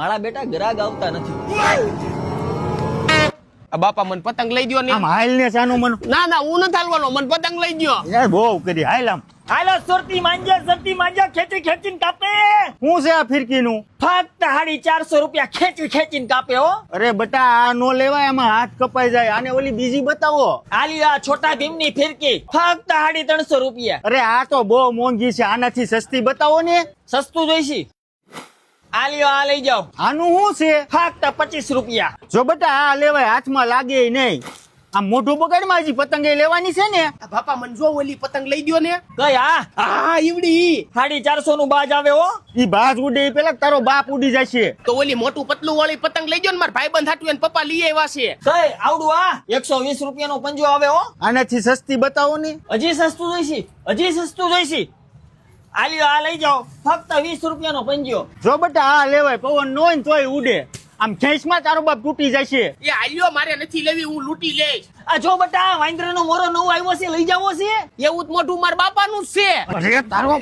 મારા બેટા ગ્રાહક આવતા નથી. આ બાપા મન પતંગ લઈ ગયો ને. આમ હાલ ને સાનું મન. ના ના હું નથી હાલવાનો મન પતંગ લઈ ગયો યાર બહુ કરી હાલ આમ. હાલો સુરતી માંજા સરતી માંજા ખેંચી ખેંચીને કાપે. હું છે આ ફિરકીનું? ફક્ત હાડી ચારસો રૂપિયા ખેંચી ખેંચીને કાપે હો. અરે બટા આ નો લેવાય એમાં હાથ કપાઈ જાય. આને ઓલી બીજી બતાવો. આલી આ છોટા ભીમની ફિરકી. ફક્ત હાડી ત્રણસો રૂપિયા. અરે આ તો બહુ મોંઘી છે આનાથી સસ્તી બતાવો ને. સસ્તું જોઈશી. આલિયો આ લઈ જાઓ. આનું શું છે? ફક્ત પચીસ રૂપિયા. જો બટા આ લેવાય હાથમાં લાગે નહીં. આ મોઢું બગાડમાં હજી પતંગે લેવાની છે ને? આ બાપા મને જો ઓલી પતંગ લઈ ગયો ને. કઈ આ હા ઈવડી સાડી ચારસો નું બાજ આવે હો. ઈ બાજ ઉડે ઈ પેલા તારો બાપ ઉડી જશે. તો ઓલી મોટું પતલું વાળી પતંગ લઈ ગયો ને મારા ભાઈ બંધ હાટુ એને પપ્પા લઈ આવ્યા છે. કઈ આવડું આ એકસો વીસ રૂપિયા નો પંજો આવે હો. આનાથી સસ્તી બતાવો ને. હજી સસ્તું જોઈશી હજી સસ્તું જોઈશી. આલિયો આ લઈ જાઓ. ફક્ત વીસ રૂપિયા નો પંજો જો બટા આ લેવાય પવન નો ને તોય ઉડે. આમ ખેંચમાં તારો બાપ તૂટી જશે. એ આલ્યો મારે નથી લેવી હું લૂટી લઈશ. આ જો બેટા વાંદરા નો મોરો નવો આવ્યો છે લઈ જાવો છે? એવું જ મોઢું મારા બાપાનું જ છે. અરે તારો